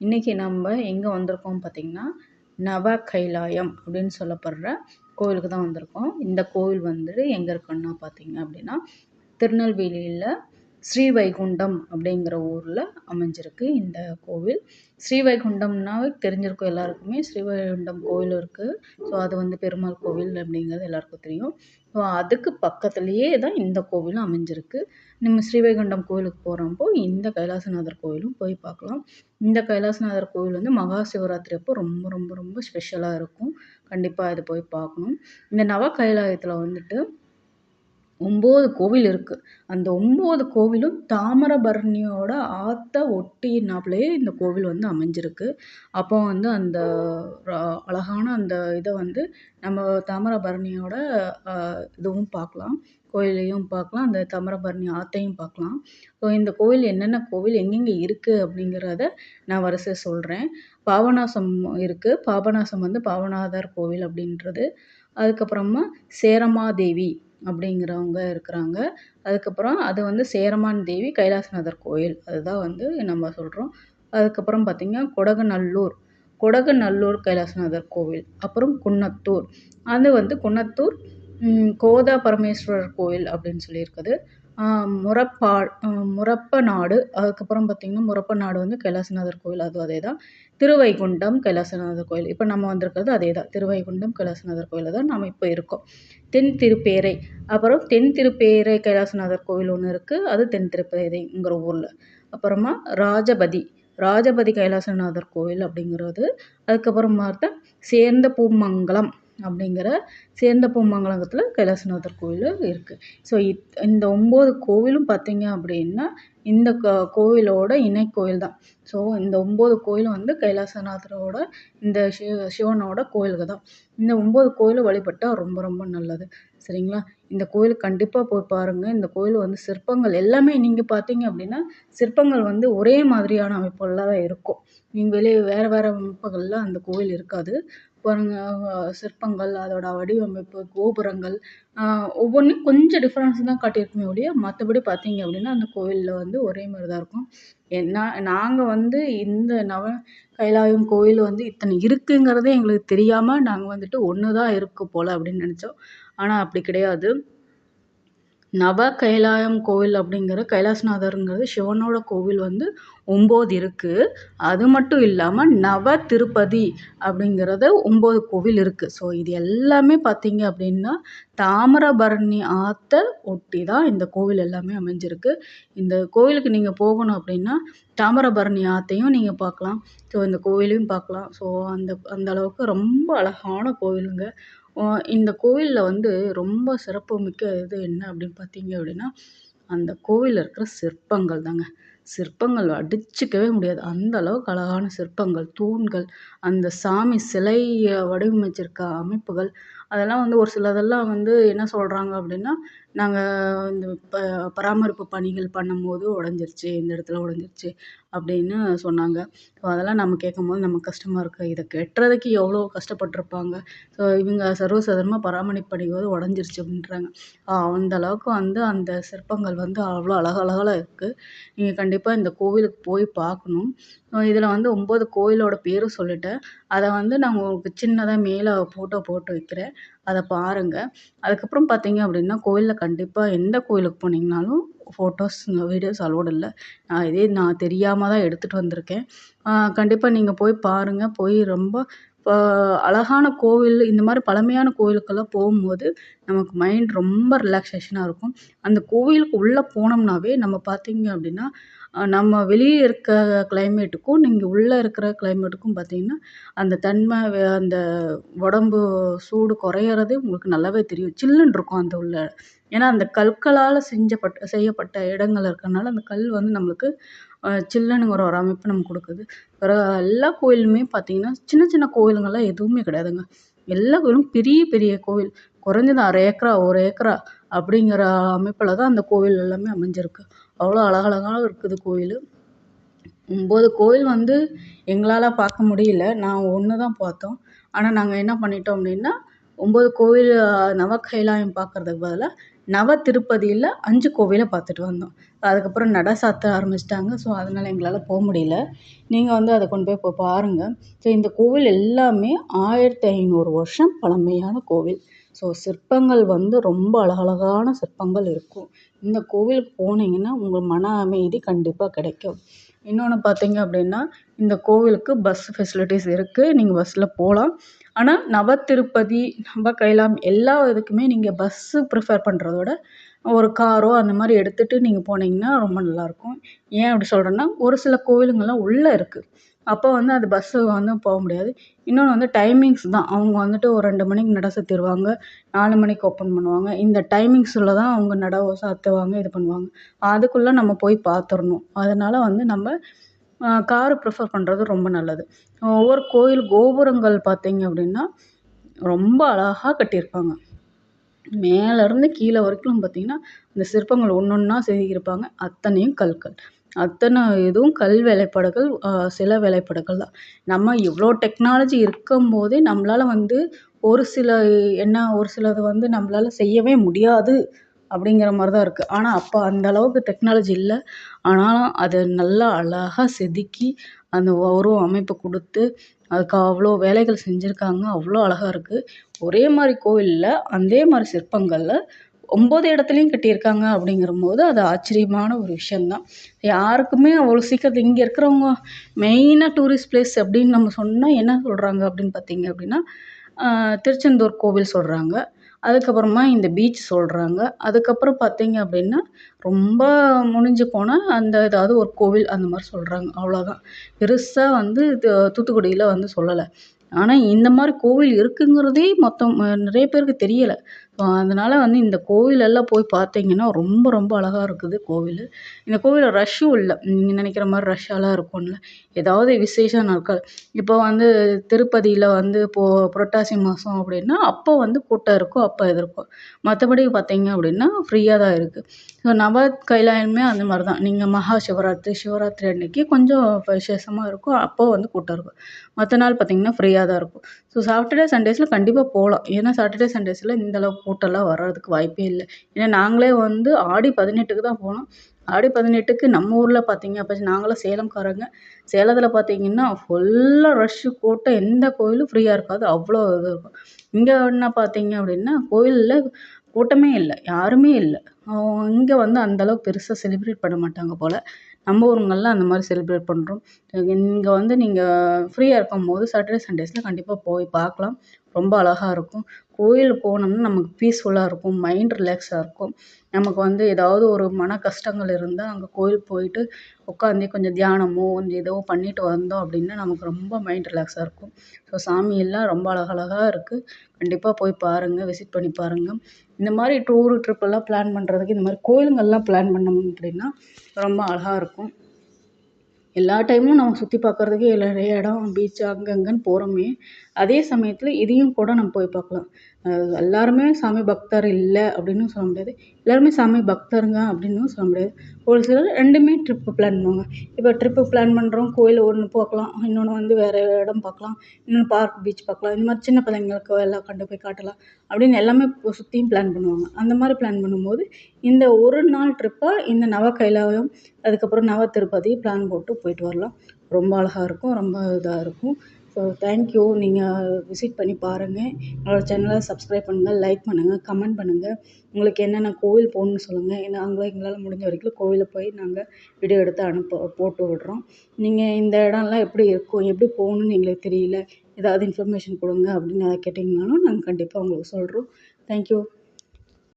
இன்றைக்கி நம்ம எங்கே வந்திருக்கோம் பார்த்திங்கன்னா நவ கைலாயம் அப்படின்னு சொல்லப்படுற கோவிலுக்கு தான் வந்திருக்கோம். இந்த கோவில் வந்துட்டு எங்கே இருக்குன்னா பார்த்திங்க அப்படின்னா திருநெல்வேலியில் ஸ்ரீவைகுண்டம் அப்படிங்கிற ஊரில் அமைஞ்சிருக்கு இந்த கோவில். ஸ்ரீவைகுண்டம்னாவே தெரிஞ்சிருக்கும் எல்லாருக்குமே. ஸ்ரீவைகுண்டம் கோவில் இருக்குது ஸோ அது வந்து பெருமாள் கோவில் அப்படிங்கிறது எல்லாருக்கும் தெரியும். ஸோ அதுக்கு பக்கத்துலேயே தான் இந்த கோவிலும் அமைஞ்சிருக்கு. நம்ம ஸ்ரீவைகுண்டம் கோவிலுக்கு போகிறப்போ இந்த கைலாசநாதர் கோவிலும் போய் பார்க்கலாம். இந்த கைலாசநாதர் கோவில் வந்து மகா சிவராத்திரி அப்போ ரொம்ப ரொம்ப ரொம்ப ஸ்பெஷலாக இருக்கும். கண்டிப்பாக இது போய் பார்க்கணும். இந்த நவ கைலாயத்தில் வந்துட்டு ஒம்பது கோவில் இருக்குது அந்த ஒம்பது கோவிலும் தாமிரபரணியோட ஆற்ற ஒட்டினாப்புலேயே இந்த கோவில் வந்து அமைஞ்சிருக்கு. அப்போ வந்து அந்த அழகான அந்த இதை வந்து நம்ம தாமிரபரணியோட இதுவும் பார்க்கலாம். கோயிலையும் பார்க்கலாம். அந்த தாமிரபரணி ஆற்றையும் பார்க்கலாம். ஸோ இந்த கோவில் என்னென்ன கோவில் எங்கெங்கே இருக்குது அப்படிங்கிறத நான் வரிசை சொல்கிறேன் பாபநாசம் இருக்குது பாபநாசம் வந்து பாபநாதர் கோவில் அப்படின்றது. அதுக்கப்புறமா சேரமாதேவி. அப்படிங்கிறவங்க இருக்கிறாங்க. அதுக்கப்புறம் அது வந்து சேரமான் தேவி கைலாசநாதர் கோயில். அதுதான் வந்து நம்ம சொல்கிறோம் அதுக்கப்புறம் பார்த்திங்கன்னா கொடகநல்லூர். கொடகநல்லூர் கைலாசநாதர் கோவில். அப்புறம் குன்னத்தூர். அது வந்து குன்னத்தூர் கோதா பரமேஸ்வரர் கோயில் அப்படின்னு சொல்லியிருக்குது முரப்பா முரப்பநாடு அதுக்கப்புறம் பார்த்திங்கன்னா முரப்பநாடு வந்து கைலாசநாதர் கோயில் அதுவும் அதே தான் திருவைகுண்டம் கைலாசநாதர் கோயில் இப்போ நம்ம வந்திருக்கிறது அதே தான் திருவைகுண்டம் கைலாசநாதர் கோயிலில் தான் நாம் இப்போ இருக்கோம். தென் திருப்பேரை அப்புறம் தென் திருப்பேரை கைலாசநாதர் கோயில் ஒன்று இருக்குது அது தென் திருப்பேரைங்கிற ஊரில். அப்புறமா ராஜபதி ராஜபதி கைலாசநாதர் கோயில் அப்படிங்கிறது அதுக்கப்புறம் பார்த்தா சேர்ந்த பூமங்கலம் அப்படிங்கிற சேர்ந்த பூமங்கலத்தில் கைலாசநாதர் கோயில் இருக்குது ஸோ இத் இந்த ஒம்பது கோவிலும் பார்த்திங்க அப்படின்னா இந்த க கோவிலோட இணை கோயில் தான் ஸோ இந்த ஒம்பது கோயிலும் வந்து கைலாசநாதரோட இந்த சிவ சிவனோட கோயில்கள் தான் இந்த ஒம்பது கோயிலும் வழிபட்டால் ரொம்ப ரொம்ப நல்லது. சரிங்களா? இந்த கோயிலுக்கு கண்டிப்பாக போய் பாருங்கள் இந்த கோயில் வந்து சிற்பங்கள் எல்லாமே நீங்கள் பார்த்தீங்க அப்படின்னா சிற்பங்கள் வந்து ஒரே மாதிரியான அமைப்புகளில் தான் இருக்கும். நீங்கள் வெளியே வேறு வேறு அமைப்புகளில் அந்த கோயில் இருக்காது. சிற்பங்கள் அதோட வடிவமைப்பு கோபுரங்கள் ஒவ்வொன்றையும் கொஞ்சம் டிஃப்ரென்ஸ் தான் காட்டியிருக்குமே ஒழிய மற்றபடி பார்த்தீங்க அப்படின்னா அந்த கோவிலில் வந்து ஒரே மாதிரி தான் இருக்கும். ஏன்னா நாங்கள் வந்து இந்த நவ கைலாயம் கோயில் வந்து இத்தனை இருக்குங்கிறதே எங்களுக்கு தெரியாமல் நாங்கள் வந்துட்டு ஒன்று தான் இருக்குது போல் அப்படின்னு நினச்சோம். ஆனால் அப்படி கிடையாது. நவ கைலாயம் கோவில் அப்படிங்கிற கைலாசநாதருங்கிறது சிவனோட கோவில் வந்து ஒம்பது இருக்குது அது மட்டும் இல்லாமல் நவ திருப்பதி அப்படிங்கிறது ஒம்பது கோவில் இருக்குது ஸோ இது எல்லாமே பார்த்தீங்க அப்படின்னா தாமிரபரணி ஆற்றை ஒட்டி தான் இந்த கோவில் எல்லாமே அமைஞ்சிருக்கு. இந்த கோவிலுக்கு நீங்கள் போகணும் அப்படின்னா தாமிரபரணி ஆற்றையும் நீங்கள் பார்க்கலாம் ஸோ இந்த கோவிலையும் பார்க்கலாம் ஸோ அந்த அந்த அளவுக்கு ரொம்ப அழகான கோவிலுங்க. இந்த கோவிலில் வந்து ரொம்ப சிறப்பு மிக்க இது என்ன அப்படின்னு பார்த்தீங்க அப்படின்னா அந்த கோவிலில் இருக்கிற சிற்பங்கள் தாங்க. சிற்பங்கள் அடிச்சுக்கவே முடியாது. அந்த அளவுக்கு அழகான சிற்பங்கள் தூண்கள் அந்த சாமி சிலையை வடிவமைச்சிருக்க அமைப்புகள் அதெல்லாம் வந்து ஒரு சிலதெல்லாம் வந்து என்ன சொல்கிறாங்க அப்படின்னா நாங்கள் இந்த ப பராமரிப்பு பணிகள் பண்ணும்போது உடஞ்சிருச்சு இந்த இடத்துல உடஞ்சிருச்சு அப்படின்னு சொன்னாங்க. ஸோ அதெல்லாம் நம்ம கேட்கும்போது நமக்கு கஷ்டமாக இருக்குது இதை கட்டுறதுக்கு எவ்வளோ கஷ்டப்பட்டிருப்பாங்க. ஸோ இவங்க சர்வசாதாரணமாக பராமரிப்பு பண்ணும்போது உடஞ்சிருச்சு அப்படின்றாங்க. அந்த அளவுக்கு வந்து அந்த சிற்பங்கள் வந்து அவ்வளோ அழகழகாக இருக்குது நீங்கள் கண்டிப்பாக இந்த கோவிலுக்கு போய் பார்க்கணும். இதில் வந்து ஒம்பது கோயிலோட பேரும் சொல்லிட்டேன். அதை வந்து நான் உங்களுக்கு சின்னதாக மேலே ஃபோட்டோ போட்டு வைக்கிறேன். அதை பாருங்கள் அதுக்கப்புறம் பார்த்தீங்க அப்படின்னா கோயிலில் கண்டிப்பாக எந்த கோயிலுக்கு போனீங்கனாலும் ஃபோட்டோஸ் வீடியோஸ் அலோடு இல்லை. நான் இதே நான் தெரியாமல் தான் எடுத்துகிட்டு வந்திருக்கேன். கண்டிப்பாக நீங்கள் போய் பாருங்கள் போய் ரொம்ப இப்போ அழகான கோவில் இந்த மாதிரி பழமையான கோவிலுக்கெல்லாம் போகும்போது நமக்கு மைண்ட் ரொம்ப ரிலாக்ஸேஷனாக இருக்கும். அந்த கோவிலுக்கு உள்ளே போனோம்னாவே நம்ம பார்த்தீங்க அப்படின்னா நம்ம வெளியே இருக்க கிளைமேட்டுக்கும் நீங்கள் உள்ளே இருக்கிற கிளைமேட்டுக்கும் பார்த்தீங்கன்னா அந்த தன்மை அந்த உடம்பு சூடு குறையிறதே உங்களுக்கு நல்லாவே தெரியும். சில்லுன்னு இருக்கும் அந்த உள்ள. ஏன்னா அந்த கற்களால் செஞ்சப்பட்ட செய்யப்பட்ட இடங்கள் இருக்கிறனால அந்த கல் வந்து நம்மளுக்கு சில்லுனுங்கிற ஒரு அமைப்பு நமக்கு கொடுக்குது. பிறகு எல்லா கோயிலுமே பார்த்தீங்கன்னா சின்ன சின்ன கோயிலுங்கள்லாம் எதுவுமே கிடையாதுங்க. எல்லா கோயிலும் பெரிய பெரிய கோவில் குறைஞ்சது அரை ஏக்கரா ஒரு ஏக்கரா அப்படிங்கிற அமைப்பில் தான் அந்த கோவில் எல்லாமே அமைஞ்சிருக்கு. அவ்வளோ அழகழகாக இருக்குது கோயில். ஒம்பது கோயில் வந்து எங்களால் பார்க்க முடியல. நான் ஒன்று தான் பார்த்தோம். ஆனால் நாங்கள் என்ன பண்ணிட்டோம் அப்படின்னா ஒம்பது கோவில் நவ கைலாயம் பார்க்கறதுக்கு பதிலாக நவ திருப்பதியில் அஞ்சு கோவிலை பார்த்துட்டு வந்தோம். அதுக்கப்புறம் நட சாத்த ஆரம்பிச்சிட்டாங்க. ஸோ அதனால் எங்களால் போக முடியல. நீங்கள் வந்து அதை கொண்டு போய் இப்போ பாருங்கள் ஸோ இந்த கோவில் எல்லாமே ஆயிரத்தி ஐநூறு வருஷம் பழமையான கோவில். ஸோ சிற்பங்கள் வந்து ரொம்ப அழகழகான சிற்பங்கள் இருக்கும். இந்த கோவிலுக்கு போனீங்கன்னா உங்கள் மன அமைதி கண்டிப்பாக கிடைக்கும். இன்னொன்று பார்த்தீங்க அப்படின்னா இந்த கோவிலுக்கு பஸ் ஃபெசிலிட்டிஸ் இருக்குது நீங்கள் பஸ்ஸில் போகலாம் ஆனால் நவ திருப்பதி நவ கைலாம் எல்லா இதுக்குமே நீங்கள் பஸ்ஸு ப்ரிஃபர் பண்ணுறதோட ஒரு காரோ அந்த மாதிரி எடுத்துகிட்டு நீங்கள் போனீங்கன்னா ரொம்ப நல்லாயிருக்கும் ஏன் அப்படி சொல்கிறேன்னா ஒரு சில கோவிலுங்கள்லாம் உள்ளே இருக்குது அப்போ வந்து அது பஸ்ஸு வந்து போக முடியாது. இன்னொன்று வந்து டைமிங்ஸ் தான். அவங்க வந்துட்டு ஒரு ரெண்டு மணிக்கு நட சாத்திடுவாங்க நாலு மணிக்கு ஓப்பன் பண்ணுவாங்க. இந்த டைமிங்ஸில் தான் அவங்க நட சாத்துவாங்க இது பண்ணுவாங்க. அதுக்குள்ளே நம்ம போய் பார்த்துர்ணும் அதனால் வந்து நம்ம காரு ப்ரிஃபர் பண்ணுறது ரொம்ப நல்லது. ஒவ்வொரு கோயில் கோபுரங்கள் பார்த்தீங்க அப்படின்னா ரொம்ப அழகாக கட்டியிருப்பாங்க. மேலேருந்து கீழே வரைக்கும் பார்த்தீங்கன்னா அந்த சிற்பங்கள் ஒன்று ஒன்றா செதுக்கியிருப்பாங்க. அத்தனையும் கற்கள் அத்தனை இதுவும் கல் வேலைப்பாடுகள் சில வேலைப்பாடுகள் தான். நம்ம இவ்வளோ டெக்னாலஜி இருக்கும்போதே நம்மளால் வந்து ஒரு சில என்ன ஒரு சிலது வந்து நம்மளால் செய்யவே முடியாது அப்படிங்கிற மாதிரி தான் இருக்குது ஆனால் அப்போ அந்த அளவுக்கு டெக்னாலஜி இல்லை. ஆனாலும் அதை நல்லா அழகாக செதுக்கி அந்த உருவ அமைப்பு கொடுத்து அதுக்கு அவ்வளோ வேலைகள் செஞ்சுருக்காங்க. அவ்வளோ அழகாக இருக்குது ஒரே மாதிரி கோவிலில் அதே மாதிரி சிற்பங்களில் ஒம்பது இடத்துலையும் கட்டியிருக்காங்க அப்படிங்கிறம்போது அது ஆச்சரியமான ஒரு விஷயந்தான் யாருக்குமே அவ்வளோ சீக்கிரத்தில் இங்கே இருக்கிறவங்க மெயினாக டூரிஸ்ட் பிளேஸ் அப்படின்னு நம்ம சொன்னால் என்ன சொல்கிறாங்க அப்படின்னு பார்த்தீங்க அப்படின்னா திருச்செந்தூர் கோவில் சொல்கிறாங்க அதுக்கப்புறமா இந்த பீச் சொல்கிறாங்க அதுக்கப்புறம் பார்த்தீங்க அப்படின்னா ரொம்ப முடிஞ்சு போனால் அந்த ஏதாவது ஒரு கோவில் அந்த மாதிரி சொல்கிறாங்க அவ்வளோதான் பெருசாக வந்து தூத்துக்குடியில் வந்து சொல்லலை. ஆனால் இந்த மாதிரி கோவில் இருக்குங்கிறதே மொத்தம் நிறைய பேருக்கு தெரியலை. அதனால் வந்து இந்த கோவிலெல்லாம் போய் பார்த்தீங்கன்னா ரொம்ப ரொம்ப அழகாக இருக்குது கோவில். இந்த கோவிலில் ரஷ்ஷும் இல்லை. நீங்கள் நினைக்கிற மாதிரி ரஷ்ஷாலாம் இருக்கும்ல. ஏதாவது விசேஷ நாட்கள். இப்போ வந்து திருப்பதியில் வந்து இப்போது புரட்டாசி மாதம் அப்படின்னா அப்போ வந்து கூட்டம் இருக்கும் அப்போ இது இருக்கும். மற்றபடி பார்த்தீங்க அப்படின்னா ஃப்ரீயாக தான் இருக்குது ஸோ நவ கைலாயமே அந்த மாதிரி தான். நீங்கள் மகா சிவராத்திரி சிவராத்திரி அன்னைக்கு கொஞ்சம் விசேஷமாக இருக்கும் அப்போ வந்து கூட்டம் இருக்கும். மற்ற நாள் பார்த்தீங்கன்னா ஃப்ரீயாக தான் இருக்கும். ஸோ சாட்டர்டே சண்டேஸில் கண்டிப்பாக போகலாம் ஏன்னா சாட்டர்டே சண்டேஸில் இந்த அளவுக்கு கூட்டம்லாம் வர்றதுக்கு வாய்ப்பே இல்லை. ஏன்னா நாங்களே வந்து ஆடி பதினெட்டுக்கு தான் போனோம். ஆடி பதினெட்டுக்கு நம்ம ஊரில் பார்த்தீங்க அப்போ நாங்களாம் சேலம்காரங்க. சேலத்தில் பார்த்தீங்கன்னா ஃபுல்லாக ரஷ்ஷு கூட்டம். எந்த கோயிலும் ஃப்ரீயாக இருக்காது. அவ்வளோ இது இருக்கும். இங்கே என்ன பார்த்தீங்க அப்படின்னா கோயிலில் கூட்டமே இல்லை. யாருமே இல்லை. இங்கே வந்து அந்தளவுக்கு பெருசாக செலிப்ரேட் பண்ண மாட்டாங்க போல். நம்ம ஊருங்களில் அந்த மாதிரி செலிப்ரேட் பண்ணுறோம் இங்கே வந்து நீங்கள் ஃப்ரீயாக இருக்கும் போது சாட்டர்டே சண்டேஸில் கண்டிப்பாக போய் பார்க்கலாம். ரொம்ப அழகாக இருக்கும். கோயில் போனோம்னா நமக்கு பீஸ்ஃபுல்லாக இருக்கும் மைண்ட் ரிலாக்ஸாக இருக்கும். நமக்கு வந்து ஏதாவது ஒரு மன கஷ்டங்கள் இருந்தால் அங்கே கோயில் போய்ட்டு உட்காந்து கொஞ்சம் தியானமோ கொஞ்சம் ஏதோ பண்ணிட்டு வந்தோம் அப்படின்னா நமக்கு ரொம்ப மைண்ட் ரிலாக்ஸாக இருக்கும். ஸோ சாமியெல்லாம் ரொம்ப அழகழகாக இருக்குது கண்டிப்பாக போய் பாருங்கள் விசிட் பண்ணி பாருங்கள் இந்த மாதிரி டூரு ட்ரிப்பெல்லாம் பிளான் பண்ணுறதுக்கு இந்த மாதிரி கோயிலுங்கள்லாம் பிளான் பண்ணோம் அப்படின்னா ரொம்ப அழகாக இருக்கும். எல்லா டைமும் நம்ம சுற்றி பார்க்குறதுக்கு நிறைய இடம் பீச் அங்கே போகிறோமே அதே சமயத்தில் இதையும் கூட நம்ம போய் பார்க்கலாம். எல்லாருமே சாமி பக்தர் இல்லை அப்படின்னும் சொல்ல முடியாது. எல்லாருமே சாமி பக்தருங்க அப்படின்னும் சொல்ல முடியாது. ஒரு சிலர் ரெண்டுமே ட்ரிப்பு பிளான் பண்ணுவாங்க. இப்போ ட்ரிப்பு பிளான் பண்ணுறோம் கோயில் ஒன்று பார்க்கலாம் இன்னொன்று வந்து வேறு இடம் பார்க்கலாம் இன்னொன்று பார்க் பீச் பார்க்கலாம் இந்த மாதிரி சின்ன பிள்ளைங்களுக்கு எல்லாம் கொண்டு போய் காட்டலாம் அப்படின்னு எல்லாமே சுற்றியும் பிளான் பண்ணுவாங்க. அந்த மாதிரி பிளான் பண்ணும்போது இந்த ஒரு நாள் ட்ரிப்பாக இந்த நவ கைலாயம் அதுக்கப்புறம் நவ திருப்பதி பிளான் போட்டு போயிட்டு வரலாம். ரொம்ப அழகாக இருக்கும் ரொம்ப இதாக இருக்கும். ஸோ தேங்க்யூ நீங்கள் விசிட் பண்ணி பாருங்கள் என்னோடய சேனலை சப்ஸ்கிரைப் பண்ணுங்கள் லைக் பண்ணுங்கள் கமெண்ட் பண்ணுங்கள் உங்களுக்கு என்னென்ன கோவில் போகணுன்னு சொல்லுங்கள் ஏன்னா அங்கே எங்களால் முடிஞ்ச வரைக்கும் கோவிலில் போய் நாங்கள் வீடியோ எடுத்து அனுப்ப போட்டு விடுறோம். நீங்கள் இந்த இடம்லாம் எப்படி இருக்கும்? எப்படி போகணுன்னு எங்களுக்கு தெரியல. ஏதாவது இன்ஃபர்மேஷன் கொடுங்க அப்படின்னு அதை கேட்டிங்கனாலும் நாங்கள் கண்டிப்பாக உங்களுக்கு சொல்கிறோம் தேங்க்யூ